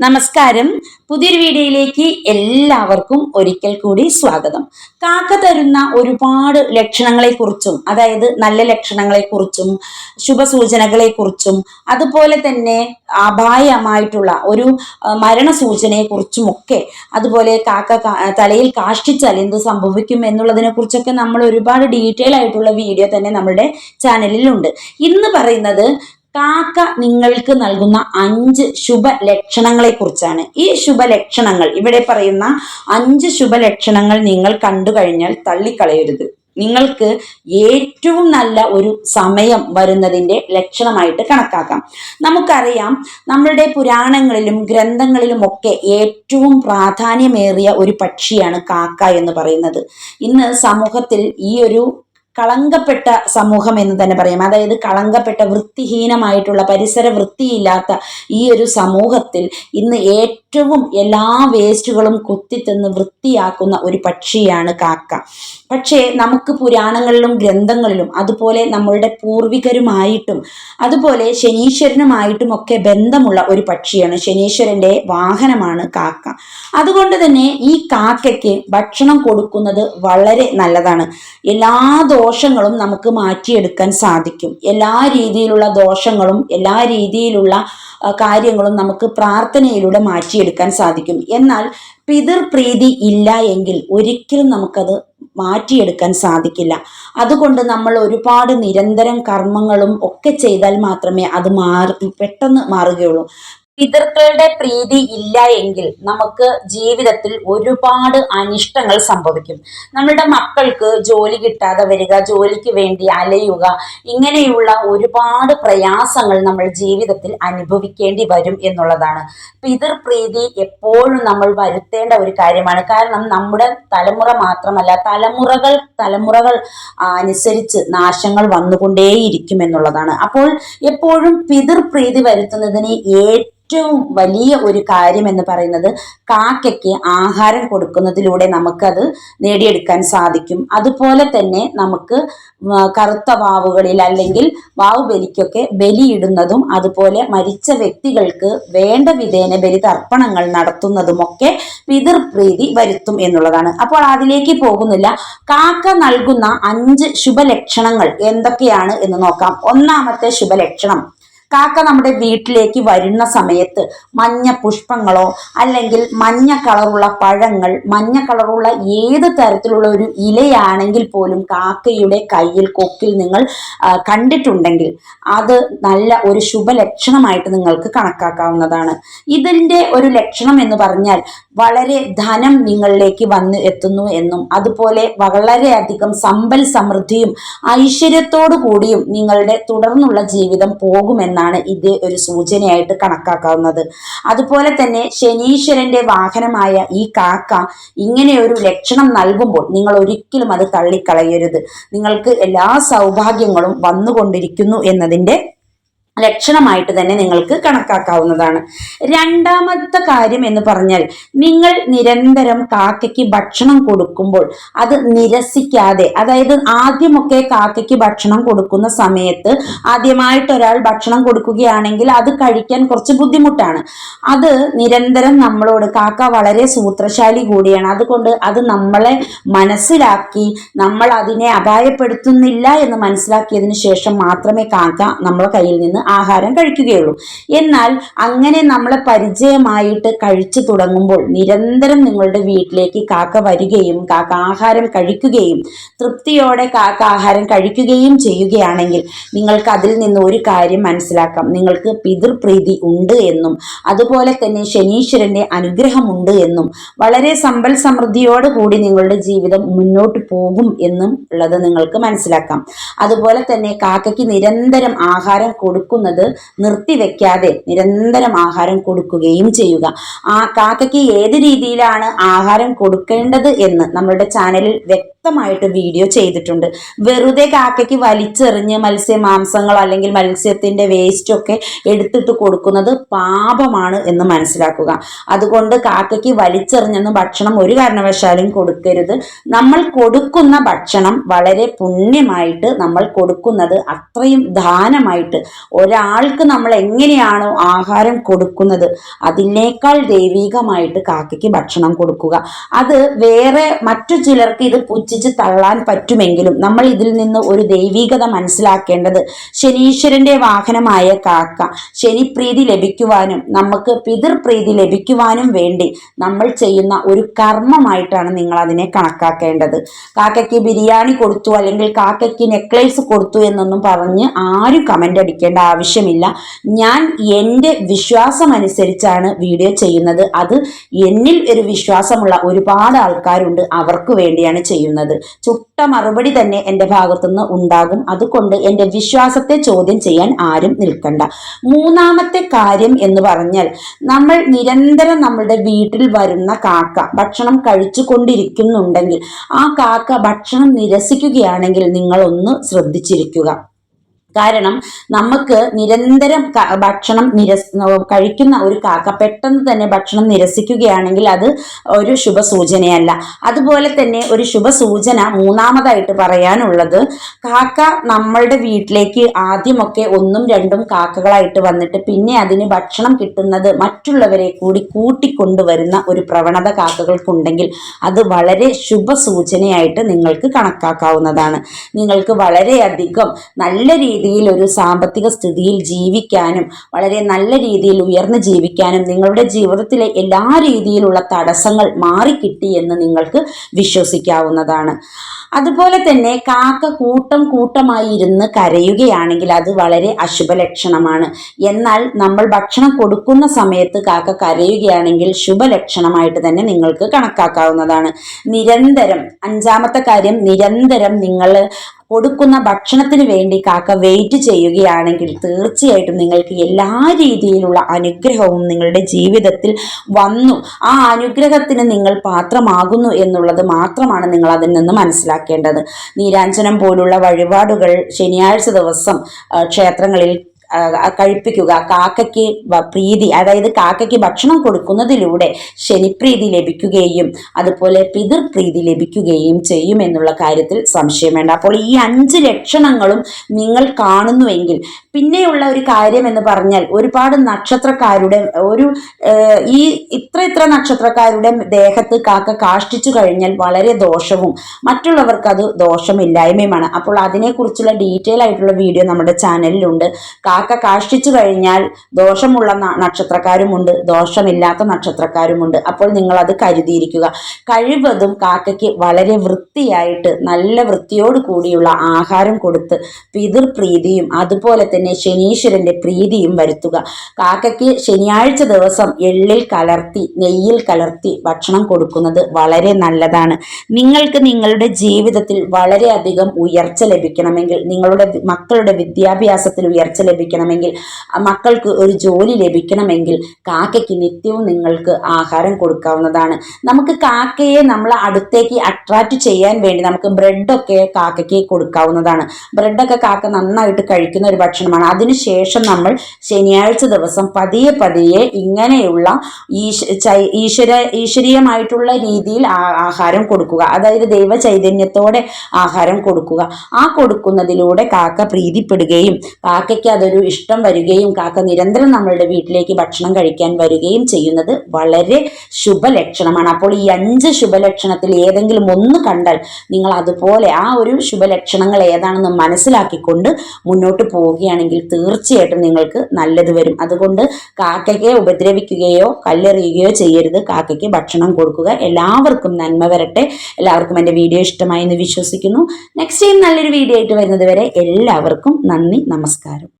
നമസ്കാരം. പുതിയൊരു വീഡിയോയിലേക്ക് എല്ലാവർക്കും ഒരിക്കൽ കൂടി സ്വാഗതം. കാക്ക തരുന്ന ഒരുപാട് ലക്ഷണങ്ങളെക്കുറിച്ചും അതായത് നല്ല ലക്ഷണങ്ങളെക്കുറിച്ചും ശുഭസൂചനകളെക്കുറിച്ചും അതുപോലെ തന്നെ അപായമായിട്ടുള്ള ഒരു മരണ മരണസൂചനയെക്കുറിച്ചും ഒക്കെ അതുപോലെ കാക്ക തലയിൽ കാഷ്ടിച്ചാൽ എന്ത് സംഭവിക്കും എന്നുള്ളതിനെ കുറിച്ചൊക്കെ നമ്മൾ ഒരുപാട് ഡീറ്റെയിൽ ആയിട്ടുള്ള വീഡിയോ തന്നെ നമ്മുടെ ചാനലിലുണ്ട്. ഇന്ന് പറയുന്നത് കാക്ക നിങ്ങൾക്ക് നൽകുന്ന അഞ്ച് ശുഭലക്ഷണങ്ങളെ കുറിച്ചാണ് ഈ ശുഭലക്ഷണങ്ങൾ ഇവിടെ പറയുന്ന അഞ്ച് ശുഭലക്ഷണങ്ങൾ നിങ്ങൾ കണ്ടു കഴിഞ്ഞാൽ തള്ളിക്കളയരുത്. നിങ്ങൾക്ക് ഏറ്റവും നല്ല ഒരു സമയം വരുന്നതിന്റെ ലക്ഷണമായിട്ട് കണക്കാക്കാം. നമുക്കറിയാം നമ്മളുടെ പുരാണങ്ങളിലും ഗ്രന്ഥങ്ങളിലും ഒക്കെ ഏറ്റവും പ്രാധാന്യമേറിയ ഒരു പക്ഷിയാണ് കാക്ക എന്ന് പറയുന്നത്. ഇന്ന് സമൂഹത്തിൽ ഈ ഒരു കളങ്കപ്പെട്ട സമൂഹം എന്ന് തന്നെ പറയാം. അതായത് കളങ്കപ്പെട്ട വൃത്തിഹീനമായിട്ടുള്ള പരിസര വൃത്തിയില്ലാത്ത ഈ ഒരു സമൂഹത്തിൽ ഇന്ന് ഏറ്റവും എല്ലാ വേസ്റ്റുകളും കുത്തിത്തിന്ന് വൃത്തിയാക്കുന്ന ഒരു പക്ഷിയാണ് കാക്ക. പക്ഷേ നമുക്ക് പുരാണങ്ങളിലും ഗ്രന്ഥങ്ങളിലും അതുപോലെ നമ്മളുടെ പൂർവികരുമായിട്ടും അതുപോലെ ശനീശ്വരനുമായിട്ടും ഒക്കെ ബന്ധമുള്ള ഒരു പക്ഷിയാണ് ശനീശ്വരന്റെ വാഹനമാണ് കാക്ക. അതുകൊണ്ട് തന്നെ ഈ കാക്കയ്ക്ക് ഭക്ഷണം കൊടുക്കുന്നത് വളരെ നല്ലതാണ്. എല്ലാ ദോഷങ്ങളും നമുക്ക് മാറ്റിയെടുക്കാൻ സാധിക്കും. എല്ലാ രീതിയിലുള്ള ദോഷങ്ങളും എല്ലാ രീതിയിലുള്ള കാര്യങ്ങളും നമുക്ക് പ്രാർത്ഥനയിലൂടെ മാറ്റിയെടുക്കാൻ സാധിക്കും. എന്നാൽ പിതൃപ്രീതി ഇല്ല എങ്കിൽ ഒരിക്കലും നമുക്കത് മാറ്റിയെടുക്കാൻ സാധിക്കില്ല. അതുകൊണ്ട് നമ്മൾ ഒരുപാട് നിരന്തരം കർമ്മങ്ങളും ഒക്കെ ചെയ്താൽ മാത്രമേ അത് മാറി പെട്ടെന്ന് മാറുകയുള്ളൂ. പിതൃക്കളുടെ പ്രീതി ഇല്ല എങ്കിൽ നമുക്ക് ജീവിതത്തിൽ ഒരുപാട് അനിഷ്ടങ്ങൾ സംഭവിക്കും. നമ്മളുടെ മക്കൾക്ക് ജോലി കിട്ടാതെ വരിക ജോലിക്ക് വേണ്ടി അലയുക ഇങ്ങനെയുള്ള ഒരുപാട് പ്രയാസങ്ങൾ നമ്മൾ ജീവിതത്തിൽ അനുഭവിക്കേണ്ടി വരും എന്നുള്ളതാണ്. പിതൃപ്രീതി എപ്പോഴും നമ്മൾ വരുത്തേണ്ട ഒരു കാര്യമാണ്. കാരണം നമ്മുടെ തലമുറ മാത്രമല്ല തലമുറകൾ തലമുറകൾ അനുസരിച്ച് നാശങ്ങൾ വന്നുകൊണ്ടേയിരിക്കും എന്നുള്ളതാണ്. അപ്പോൾ എപ്പോഴും പിതൃപ്രീതി വരുത്തുന്നതിന് ഏറ്റവും വലിയ ഒരു കാര്യം എന്ന് പറയുന്നത് കാക്കയ്ക്ക് ആഹാരം കൊടുക്കുന്നതിലൂടെ നമുക്കത് നേടിയെടുക്കാൻ സാധിക്കും. അതുപോലെ തന്നെ നമുക്ക് കറുത്ത വാവുകളിൽ അല്ലെങ്കിൽ വാവ് ബലിക്കൊക്കെ ബലിയിടുന്നതും അതുപോലെ മരിച്ച വ്യക്തികൾക്ക് വേണ്ട വിധേന ബലി തർപ്പണങ്ങൾ നടത്തുന്നതുമൊക്കെ പിതൃപ്രീതി വരുത്തും എന്നുള്ളതാണ്. അപ്പോൾ അതിലേക്ക് പോകുന്നില്ല. കാക്ക നൽകുന്ന അഞ്ച് ശുഭലക്ഷണങ്ങൾ എന്തൊക്കെയാണ് എന്ന് നോക്കാം. ഒന്നാമത്തെ ശുഭലക്ഷണം. കാക്ക നമ്മുടെ വീട്ടിലേക്ക് വരുന്ന സമയത്ത് മഞ്ഞ പുഷ്പങ്ങളോ അല്ലെങ്കിൽ മഞ്ഞ കളറുള്ള പഴങ്ങൾ മഞ്ഞ കളറുള്ള ഏത് തരത്തിലുള്ള ഒരു ഇലയാണെങ്കിൽ പോലും കാക്കയുടെ കയ്യിൽ കൊക്കിൽ നിങ്ങൾ കണ്ടിട്ടുണ്ടെങ്കിൽ അത് നല്ല ഒരു ശുഭലക്ഷണമായിട്ട് നിങ്ങൾക്ക് കണക്കാക്കാവുന്നതാണ്. ഇതിന്റെ ഒരു ലക്ഷണം എന്ന് പറഞ്ഞാൽ വളരെ ധനം നിങ്ങളിലേക്ക് വന്ന് എത്തുന്നു എന്നും അതുപോലെ വളരെയധികം സമ്പൽ സമൃദ്ധിയും ഐശ്വര്യത്തോടു കൂടിയും നിങ്ങളുടെ തുടർന്നുള്ള ജീവിതം പോകുമെന്നാണ് ഇത് ഒരു സൂചനയായിട്ട് കണക്കാക്കാവുന്നത്. അതുപോലെ തന്നെ ശനീശ്വരന്റെ വാഹനമായ ഈ കാക്ക ഇങ്ങനെ ഒരു ലക്ഷണം നൽകുമ്പോൾ നിങ്ങൾ ഒരിക്കലും അത് തള്ളിക്കളയരുത്. നിങ്ങൾക്ക് എല്ലാ സൗഭാഗ്യങ്ങളും വന്നുകൊണ്ടിരിക്കുന്നു എന്നതിന്റെ ലക്ഷണമായിട്ട് തന്നെ നിങ്ങൾക്ക് കണക്കാക്കാവുന്നതാണ്. രണ്ടാമത്തെ കാര്യം എന്ന് പറഞ്ഞാൽ നിങ്ങൾ നിരന്തരം കാക്കയ്ക്ക് ഭക്ഷണം കൊടുക്കുമ്പോൾ അത് നിരസിക്കാതെ അതായത് ആദ്യമൊക്കെ കാക്കയ്ക്ക് ഭക്ഷണം കൊടുക്കുന്ന സമയത്ത് ആദ്യമായിട്ട് ഒരാൾ ഭക്ഷണം കൊടുക്കുകയാണെങ്കിൽ അത് കഴിക്കാൻ കുറച്ച് ബുദ്ധിമുട്ടാണ്. അത് നിരന്തരം നമ്മളോട് കാക്ക വളരെ സൂത്രശാലി കൂടിയാണ്. അതുകൊണ്ട് അത് നമ്മളെ മനസ്സിലാക്കി നമ്മൾ അതിനെ അപായപ്പെടുത്തുന്നില്ല എന്ന് മനസ്സിലാക്കിയതിന് ശേഷം മാത്രമേ കാക്ക നമ്മളെ കയ്യിൽ നിന്ന് ആഹാരം കഴിക്കുകയുള്ളൂ. എന്നാൽ അങ്ങനെ നമ്മളെ പരിചയമായിട്ട് കഴിച്ചു തുടങ്ങുമ്പോൾ നിരന്തരം നിങ്ങളുടെ വീട്ടിലേക്ക് കാക്ക വരികയും കാക്ക ആഹാരം കഴിക്കുകയും തൃപ്തിയോടെ കാക്ക ആഹാരം കഴിക്കുകയും ചെയ്യുകയാണെങ്കിൽ നിങ്ങൾക്ക് അതിൽ നിന്ന് ഒരു കാര്യം മനസ്സിലാക്കാം. നിങ്ങൾക്ക് പിതൃപ്രീതി ഉണ്ട് എന്നും അതുപോലെ തന്നെ ശനീശ്വരന്റെ അനുഗ്രഹമുണ്ട് എന്നും വളരെ സമ്പൽ സമൃദ്ധിയോട് കൂടി നിങ്ങളുടെ ജീവിതം മുന്നോട്ട് പോകും എന്നും ഉള്ളത് നിങ്ങൾക്ക് മനസ്സിലാക്കാം. അതുപോലെ തന്നെ കാക്കയ്ക്ക് നിരന്തരം ആഹാരം കൊടുക്കുന്നത് നിർത്തിവെക്കാതെ നിരന്തരം ആഹാരം കൊടുക്കുകയും ചെയ്യുക. ആ കാക്കയ്ക്ക് ഏത് രീതിയിലാണ് ആഹാരം കൊടുക്കേണ്ടത് എന്ന് നമ്മളുടെ ചാനലിൽ വ്യക്തമായിട്ട് വീഡിയോ ചെയ്തിട്ടുണ്ട്. വെറുതെ കാക്കയ്ക്ക് വലിച്ചെറിഞ്ഞ് മത്സ്യ മാംസങ്ങളോ അല്ലെങ്കിൽ മത്സ്യത്തിന്റെ വേസ്റ്റ് ഒക്കെ എടുത്തിട്ട് കൊടുക്കുന്നത് പാപമാണ് എന്ന് മനസ്സിലാക്കുക. അതുകൊണ്ട് കാക്കയ്ക്ക് വലിച്ചെറിഞ്ഞൊന്നും ഭക്ഷണം ഒരു കാരണവശാലും കൊടുക്കരുത്. നമ്മൾ കൊടുക്കുന്ന ഭക്ഷണം വളരെ പുണ്യമായിട്ട് നമ്മൾ കൊടുക്കുന്നത് അത്രയും ദാനമായിട്ട് ഒരാൾക്ക് നമ്മൾ എങ്ങനെയാണോ ആഹാരം കൊടുക്കുന്നത് അതിനേക്കാൾ ദൈവികമായിട്ട് കാക്കയ്ക്ക് ഭക്ഷണം കൊടുക്കുക. അത് വേറെ മറ്റു ചിലർക്ക് ഇത് പുച്ഛിച്ച് തള്ളാൻ പറ്റുമെങ്കിലും നമ്മൾ ഇതിൽ നിന്ന് ഒരു ദൈവികത മനസ്സിലാക്കേണ്ടത് ശനീശ്വരന്റെ വാഹനമായ കാക്ക. ശനിപ്രീതി ലഭിക്കുവാനും നമുക്ക് പിതൃപ്രീതി ലഭിക്കുവാനും വേണ്ടി നമ്മൾ ചെയ്യുന്ന ഒരു കർമ്മമായിട്ടാണ് നിങ്ങൾ അതിനെ കണക്കാക്കേണ്ടത്. കാക്കയ്ക്ക് ബിരിയാണി കൊടുത്തു അല്ലെങ്കിൽ കാക്കയ്ക്ക് നെക്ലേസ് കൊടുത്തു എന്നൊന്നും പറഞ്ഞ് ആരും കമന്റ് അടിക്കേണ്ട ആവശ്യമില്ല. ഞാൻ എന്റെ വിശ്വാസം അനുസരിച്ചാണ് വീഡിയോ ചെയ്യുന്നത്. അത് എന്നിൽ ഒരു വിശ്വാസമുള്ള ഒരുപാട് ആൾക്കാരുണ്ട്. അവർക്ക് വേണ്ടിയാണ് ചെയ്യുന്നത്. ചുട്ട മറുപടി തന്നെ എന്റെ ഭാഗത്തുനിന്ന് ഉണ്ടാകും. അതുകൊണ്ട് എന്റെ വിശ്വാസത്തെ ചോദ്യം ചെയ്യാൻ ആരും നിൽക്കണ്ട. മൂന്നാമത്തെ കാര്യം എന്ന് പറഞ്ഞാൽ നമ്മൾ നിരന്തരം നമ്മളുടെ വീട്ടിൽ വരുന്ന കാക്ക ഭക്ഷണം കഴിച്ചു കൊണ്ടിരിക്കുന്നുണ്ടെങ്കിൽ ആ കാക്ക ഭക്ഷണം നിരസിക്കുകയാണെങ്കിൽ നിങ്ങളൊന്ന് ശ്രദ്ധിച്ചിരിക്കുക. കാരണം നമുക്ക് നിരന്തരം ഭക്ഷണം നിരസ് കഴിക്കുന്ന ഒരു കാക്ക പെട്ടെന്ന് തന്നെ ഭക്ഷണം നിരസിക്കുകയാണെങ്കിൽ അത് ഒരു ശുഭസൂചനയല്ല. അതുപോലെ തന്നെ ഒരു ശുഭസൂചന മൂന്നാമതായിട്ട് പറയാനുള്ളത് കാക്ക നമ്മളുടെ വീട്ടിലേക്ക് ആദ്യമൊക്കെ ഒന്നും രണ്ടും കാക്കകളായിട്ട് വന്നിട്ട് പിന്നെ അതിന് ഭക്ഷണം കിട്ടുന്നത് മറ്റുള്ളവരെ കൂടി കൂട്ടിക്കൊണ്ടുവരുന്ന ഒരു പ്രവണത കാക്കകൾക്കുണ്ടെങ്കിൽ അത് വളരെ ശുഭസൂചനയായിട്ട് നിങ്ങൾക്ക് കണക്കാക്കാവുന്നതാണ്. നിങ്ങൾക്ക് വളരെയധികം നല്ല രീതിയിൽ ഒരു സാമ്പത്തിക സ്ഥിതിയിൽ ജീവിക്കാനും വളരെ നല്ല രീതിയിൽ ഉയർന്ന് ജീവിക്കാനും നിങ്ങളുടെ ജീവിതത്തിലെ എല്ലാ രീതിയിലുള്ള തടസ്സങ്ങൾ മാറിക്കിട്ടി എന്ന് നിങ്ങൾക്ക് വിശ്വസിക്കാവുന്നതാണ്. അതുപോലെ തന്നെ കാക്ക കൂട്ടം കൂട്ടമായി ഇരുന്ന് കരയുകയാണെങ്കിൽ അത് വളരെ അശുഭലക്ഷണമാണ്. എന്നാൽ നമ്മൾ ഭക്ഷണം കൊടുക്കുന്ന സമയത്ത് കാക്ക കരയുകയാണെങ്കിൽ ശുഭലക്ഷണമായിട്ട് തന്നെ നിങ്ങൾക്ക് കണക്കാക്കാവുന്നതാണ്. നിരന്തരം അഞ്ചാമത്തെ കാര്യം നിരന്തരം നിങ്ങൾ കൊടുക്കുന്ന ഭക്ഷണത്തിന് വേണ്ടി കാക്ക വെയിറ്റ് ചെയ്യുകയാണെങ്കിൽ തീർച്ചയായിട്ടും നിങ്ങൾക്ക് എല്ലാ രീതിയിലുള്ള അനുഗ്രഹവും നിങ്ങളുടെ ജീവിതത്തിൽ വന്നു. ആ അനുഗ്രഹത്തിന് നിങ്ങൾ പാത്രമാകുന്നു എന്നുള്ളത് മാത്രമാണ് നിങ്ങൾ അതിൽ നിന്ന് മനസ്സിലാക്കേണ്ടത്. നീരാഞ്ജനം പോലുള്ള വഴിപാടുകൾ ശനിയാഴ്ച ദിവസം ക്ഷേത്രങ്ങളിൽ കഴിപ്പിക്കുക. കാക്കയ്ക്ക് പ്രീതി അതായത് കാക്കയ്ക്ക് ഭക്ഷണം കൊടുക്കുന്നതിലൂടെ ശനിപ്രീതി ലഭിക്കുകയും അതുപോലെ പിതൃപ്രീതി ലഭിക്കുകയും ചെയ്യും എന്നുള്ള കാര്യത്തിൽ സംശയം വേണ്ട. അപ്പോൾ ഈ അഞ്ച് ലക്ഷണങ്ങളും നിങ്ങൾ കാണുന്നുവെങ്കിൽ പിന്നെയുള്ള ഒരു കാര്യം എന്ന് പറഞ്ഞാൽ ഒരുപാട് നക്ഷത്രക്കാരുടെ ഒരു ഈ ഇത്ര ഇത്ര നക്ഷത്രക്കാരുടെ ദേഹത്ത് കാക്ക കാഷ്ടിച്ചു കഴിഞ്ഞാൽ വളരെ ദോഷവും മറ്റുള്ളവർക്ക് അത് ദോഷമില്ലായ്മയുമാണ്. അപ്പോൾ അതിനെക്കുറിച്ചുള്ള ഡീറ്റെയിൽ ആയിട്ടുള്ള വീഡിയോ നമ്മുടെ ചാനലിലുണ്ട്. കാക്ക കാഷ്ടിച്ചു കഴിഞ്ഞാൽ ദോഷമുള്ള നക്ഷത്രക്കാരുമുണ്ട് ദോഷമില്ലാത്ത നക്ഷത്രക്കാരുമുണ്ട്. അപ്പോൾ നിങ്ങൾ അത് കരുതിയിരിക്കുക. കഴിവതും കാക്കയ്ക്ക് വളരെ വൃത്തിയായിട്ട് നല്ല വൃത്തിയോട് കൂടിയുള്ള ആഹാരം കൊടുത്ത് പിതൃപ്രീതിയും അതുപോലെ തന്നെ ശനീശ്വരന്റെ പ്രീതിയും വരുത്തുക. കാക്കയ്ക്ക് ശനിയാഴ്ച ദിവസം എള്ളിൽ കലർത്തി നെയ്യിൽ കലർത്തി ഭക്ഷണം കൊടുക്കുന്നത് വളരെ നല്ലതാണ്. നിങ്ങൾക്ക് നിങ്ങളുടെ ജീവിതത്തിൽ വളരെയധികം ഉയർച്ച ലഭിക്കണമെങ്കിൽ നിങ്ങളുടെ മക്കളുടെ വിദ്യാഭ്യാസത്തിൽ ഉയർച്ച ലഭിക്കണമെങ്കിൽ ആ മക്കൾക്ക് ഒരു ജോലി ലഭിക്കണമെങ്കിൽ കാക്കയ്ക്ക് നിത്യവും നിങ്ങൾക്ക് ആഹാരം കൊടുക്കാവുന്നതാണ്. നമുക്ക് കാക്കയെ നമ്മൾ അടുത്തേക്ക് അട്രാക്റ്റ് ചെയ്യാൻ വേണ്ടി നമുക്ക് ബ്രെഡൊക്കെ കാക്കയ്ക്ക് കൊടുക്കാവുന്നതാണ്. ബ്രെഡൊക്കെ കാക്ക നന്നായിട്ട് കഴിക്കുന്ന ഒരു ഭക്ഷണമാണ്. അതിനുശേഷം നമ്മൾ ശനിയാഴ്ച ദിവസം പതിയെ പതിയെ ഇങ്ങനെയുള്ള ഈശ ഈശ്വര ഈശ്വരീയമായിട്ടുള്ള രീതിയിൽ ആഹാരം കൊടുക്കുക. അതായത് ദൈവ ചൈതന്യത്തോടെ ആഹാരം കൊടുക്കുക. ആ കൊടുക്കുന്നതിലൂടെ കാക്ക പ്രീതിപ്പെടുകയും കാക്കയ്ക്ക് അതൊരു ഇഷ്ടം വരികയും കാക്ക നിരന്തരം നമ്മളുടെ വീട്ടിലേക്ക് ഭക്ഷണം കഴിക്കാൻ വരികയും ചെയ്യുന്നത് വളരെ ശുഭലക്ഷണമാണ്. അപ്പോൾ ഈ അഞ്ച് ശുഭലക്ഷണത്തിൽ ഏതെങ്കിലും ഒന്ന് കണ്ടാൽ നിങ്ങൾ അതുപോലെ ആ ഒരു ശുഭലക്ഷണങ്ങൾ ഏതാണെന്ന് മനസ്സിലാക്കിക്കൊണ്ട് മുന്നോട്ട് പോവുകയാണെങ്കിൽ തീർച്ചയായിട്ടും നിങ്ങൾക്ക് നല്ലത് വരും. അതുകൊണ്ട് കാക്കയ്ക്ക് ഉപദ്രവിക്കുകയോ കല്ലെറിയുകയോ ചെയ്യരുത്. കാക്കയ്ക്ക് ഭക്ഷണം കൊടുക്കുക. എല്ലാവർക്കും നന്മ വരട്ടെ. എല്ലാവർക്കും എന്റെ വീഡിയോ ഇഷ്ടമായി എന്ന് വിശ്വസിക്കുന്നു. നെക്സ്റ്റ് ടൈം നല്ലൊരു വീഡിയോ ആയിട്ട് വരുന്നത് വരെ എല്ലാവർക്കും നന്ദി നമസ്കാരം.